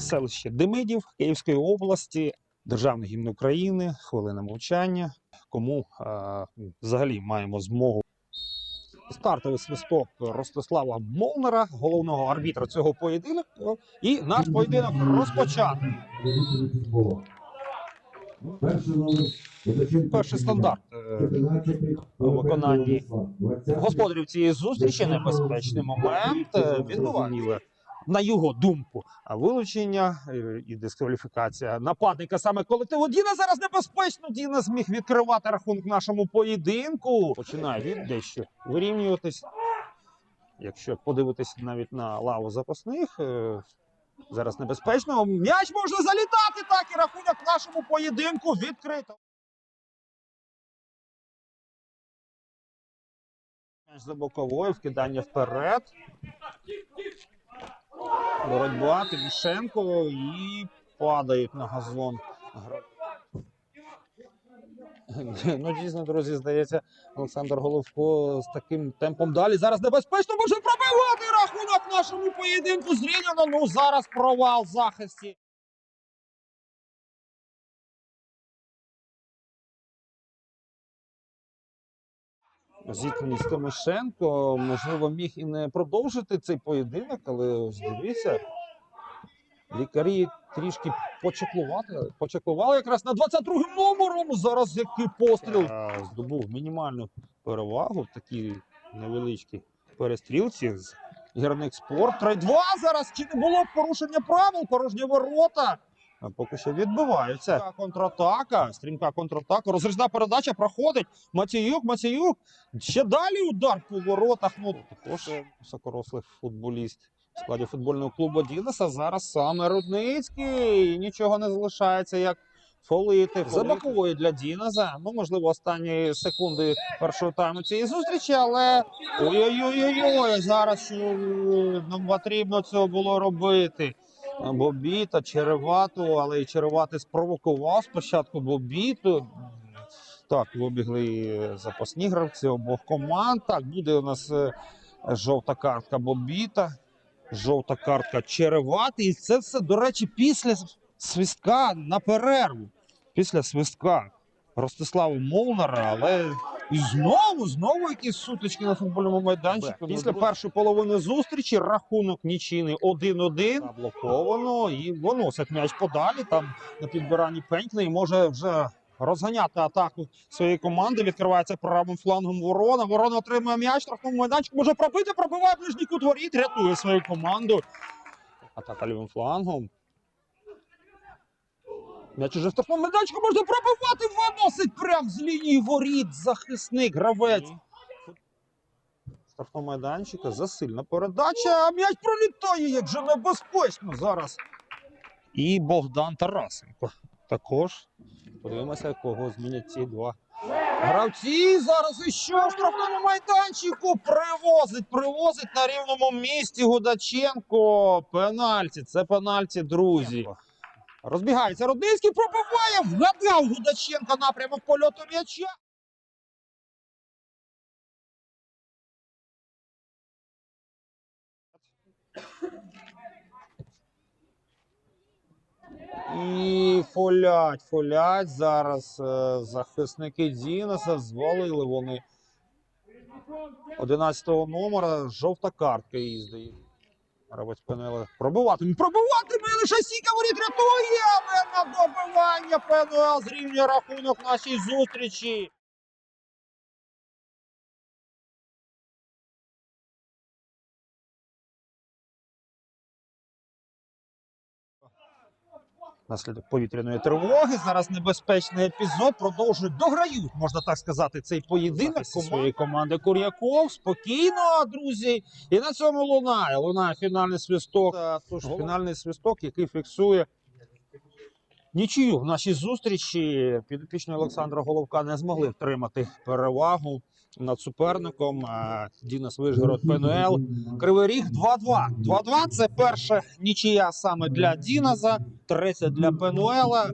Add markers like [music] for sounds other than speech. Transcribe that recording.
селище Демидів Київської області, Державний гімн України, хвилина мовчання. Кому е, взагалі маємо змогу. Стартовий свисток Ростислава Молнера, головного арбітра цього поєдинку. І наш поєдинок розпочати. Перший стандарт е, у виконанні господарів цієї зустрічі небезпечний момент е, відбувається. На його думку, вилучення е, і дискваліфікація нападника саме колективу Діна зараз небезпечно. Діна зміг відкривати рахунок нашому поєдинку. Починає він дещо вирівнюватись. Якщо подивитись навіть на лаву запасних, е, зараз небезпечно. М'яч може залітати так і рахунок нашому поєдинку відкрито. За боковою, вкидання вперед. Боротьба, Тимошенко і падають на газон. [laughs] Ну, дійсно, друзі, здається, Олександр Головко з таким темпом далі. Зараз небезпечно може пробивати рахунок нашому поєдинку. Зрівняно. Ну зараз провал захисті. Зіткнений з Тимошенко, можливо, міг і не продовжити цей поєдинок, але ось дивіться, лікарі трішки почеклували, почеклували якраз на 22-м номером. Зараз який постріл Е, здобув мінімальну перевагу в такій невеличкій перестрілці з гірник спорт. 3-2 зараз чи не було порушення правил, порожні ворота. А Поки що відбиваються. Контратака, стрімка контратака. Розрізна передача проходить. Матіюк, Матіюк. Ще далі удар по воротах. Ну, також високорослий футболіст в складі футбольного клубу Дінеса. Зараз саме Рудницький. Нічого не залишається, як фолити. За боковою для Дінеза. Ну, можливо, останні секунди першого тайму цієї зустрічі, але ой-ой-ой, зараз нам потрібно цього було робити. Бобіта, Черевату, але і Черевати спровокував спочатку Бобіту. Так, вибігли запасні гравці обох команд. Так, буде у нас е, жовта картка Бобіта, жовта картка Черевати. І це все, до речі, після свистка на перерву. Після свистка Ростислава Молнара, але і знову, знову якісь сутички на футбольному майданчику. Після першої половини зустрічі рахунок нічийний 1-1. Заблоковано і виносять м'яч подалі. Там на підбиранні пенькне і може вже розганяти атаку своєї команди. Відкривається правим флангом ворона. Ворона отримує м'яч, штрафному майданчику може пробити, пробиває ближній кут воріт, рятує свою команду. Атака лівим флангом. М'яч уже в штрафному майданчику можна пробивати, виносить прямо з лінії воріт. Захисник, гравець. Штрафного майданчика засильна передача, а м'яч пролітає, як же небезпечно зараз. І Богдан Тарасенко. Також подивимося, кого змінять ці два. Гравці зараз іще в штрафному майданчику привозить, привозить на рівному місці Гудаченко. Пенальті. Це пенальті, друзі. Розбігається Рудницький, пробиває, вгадав Гудаченко напрямок польоту м'яча. І фолять, фолять. Зараз е, захисники Дінеса звалили вони 11-го номера. Жовта картка їздить. Гравець Пенела пробиватиме, пробиватиме лише Сіка воріт рятує, на добивання Пенуел зрівнює рахунок нашій зустрічі. Наслідок повітряної тривоги. Зараз небезпечний епізод. Продовжують дограють, можна так сказати, цей поєдинок зі своєї команди Кур'яков. Спокійно, друзі. І на цьому лунає. Лунає фінальний свисток. Тож фінальний свисток, який фіксує нічию в нашій зустрічі. Підопічні Олександра Головка не змогли втримати перевагу над суперником. Дінас Вишгород ПНЛ. Кривий Ріг 2-2. 2-2 – це перша нічия саме для Діназа, третя для Пенуела.